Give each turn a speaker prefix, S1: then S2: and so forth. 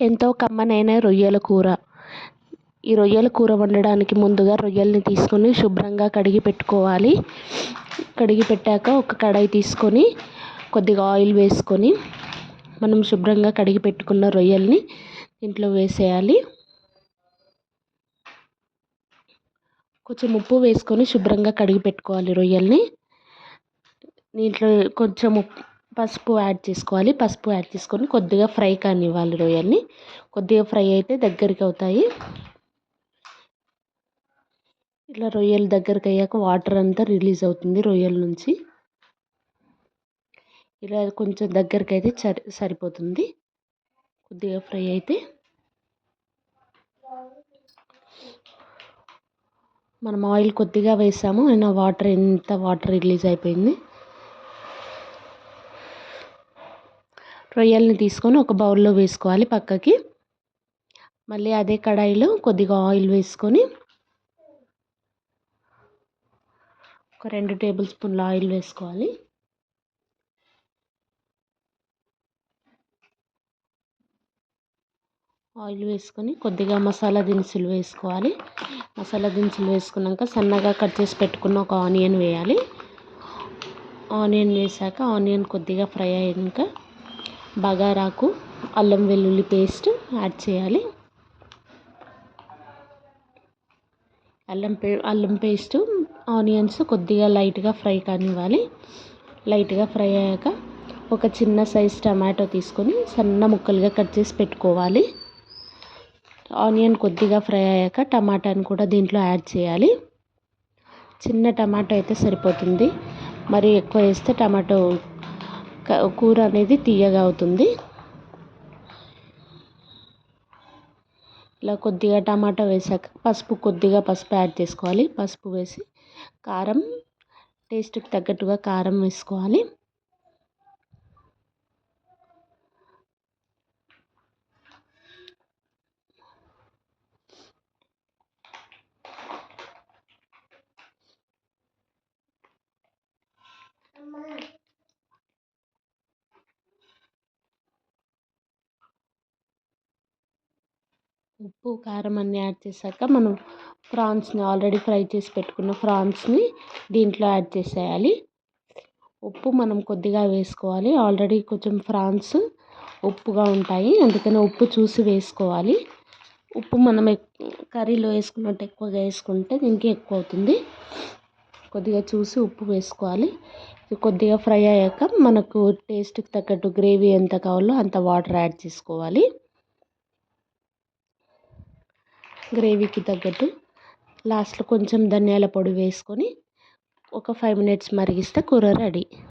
S1: ఎంతో కమ్మనైన రొయ్యల కూర. ఈ రొయ్యల కూర వండడానికి ముందుగా రొయ్యల్ని తీసుకొని శుభ్రంగా కడిగి పెట్టుకోవాలి. కడిగి పెట్టాక ఒక కడాయి తీసుకొని కొద్దిగా ఆయిల్ వేసుకొని మనం శుభ్రంగా కడిగి పెట్టుకున్న రొయ్యల్ని దీంట్లో వేసేయాలి. కొంచెం ఉప్పు వేసుకొని శుభ్రంగా కడిగి పెట్టుకోవాలి రొయ్యల్ని. దీంట్లో కొంచెం పసుపు యాడ్ చేసుకోవాలి. పసుపు యాడ్ చేసుకొని కొద్దిగా ఫ్రై కానివ్వాలి రొయ్యల్ని. కొద్దిగా ఫ్రై అయితే దగ్గరికి అవుతాయి. ఇలా రొయ్యలు దగ్గరికి అయ్యాక వాటర్ అంతా రిలీజ్ అవుతుంది రొయ్యల నుంచి. ఇలా కొంచెం దగ్గరికి అయితే సరి సరిపోతుంది. కొద్దిగా ఫ్రై అయితే మనం ఆయిల్ కొద్దిగా వేసాము. అయినా వాటర్ ఎంత వాటర్ రిలీజ్ అయిపోయింది? రొయ్యల్ని తీసుకొని ఒక బౌల్లో వేసుకోవాలి పక్కకి. మళ్ళీ అదే కడాయిలో కొద్దిగా ఆయిల్ వేసుకొని ఒక రెండు టేబుల్ స్పూన్ల ఆయిల్ వేసుకోవాలి. ఆయిల్ వేసుకొని కొద్దిగా మసాలా దినుసులు వేసుకోవాలి. మసాలా దినుసులు వేసుకున్నాక సన్నగా కట్ చేసి పెట్టుకున్న ఒక ఆనియన్ వేయాలి. ఆనియన్ వేసాక ఆనియన్ కొద్దిగా ఫ్రై అయ్యాక బగారాకు అల్లం వెల్లుల్లి పేస్ట్ యాడ్ చేయాలి. అల్లం పే అల్లం పేస్ట్ ఆనియన్స్ కొద్దిగా లైట్గా ఫ్రై కానివ్వాలి. లైట్గా ఫ్రై అయ్యాక ఒక చిన్న సైజ్ టమాటో తీసుకొని సన్న ముక్కలుగా కట్ చేసి పెట్టుకోవాలి. ఆనియన్ కొద్దిగా ఫ్రై అయ్యాక టమాటాని కూడా దీంట్లో యాడ్ చేయాలి. చిన్న టమాటో అయితే సరిపోతుంది. మరి ఎక్కువ వేస్తే టమాటో కూర అనేది తీయగా అవుతుంది. ఇలా కొద్దిగా టమాటా వేసాక పసుపు కొద్దిగా పసుపు యాడ్ చేసుకోవాలి. పసుపు వేసి కారం టేస్ట్కి తగ్గట్టుగా కారం వేసుకోవాలి. ఉప్పు కారం అన్నీ యాడ్ చేశాక మనం ప్రాన్స్ని ఆల్రెడీ ఫ్రై చేసి పెట్టుకున్న ప్రాన్స్ని దీంట్లో యాడ్ చేసేయాలి. ఉప్పు మనం కొద్దిగా వేసుకోవాలి. ఆల్రెడీ కొంచెం ప్రాన్స్ ఉప్పుగా ఉంటాయి. అందుకని ఉప్పు చూసి వేసుకోవాలి. ఉప్పు మనం కర్రీలో వేసుకున్నట్టు ఎక్కువగా వేసుకుంటే దీనికి ఎక్కువ అవుతుంది. కొద్దిగా చూసి ఉప్పు వేసుకోవాలి. కొద్దిగా ఫ్రై అయ్యాక మనకు టేస్ట్కి తగ్గట్టు గ్రేవీ ఎంత కావాలో అంత వాటర్ యాడ్ చేసుకోవాలి. గ్రేవీకి తగ్గట్టు లాస్ట్లో కొంచెం ధనియాల పొడి వేసుకొని ఒక ఫైవ్ మినిట్స్ మరిగిస్తే కూర రెడీ.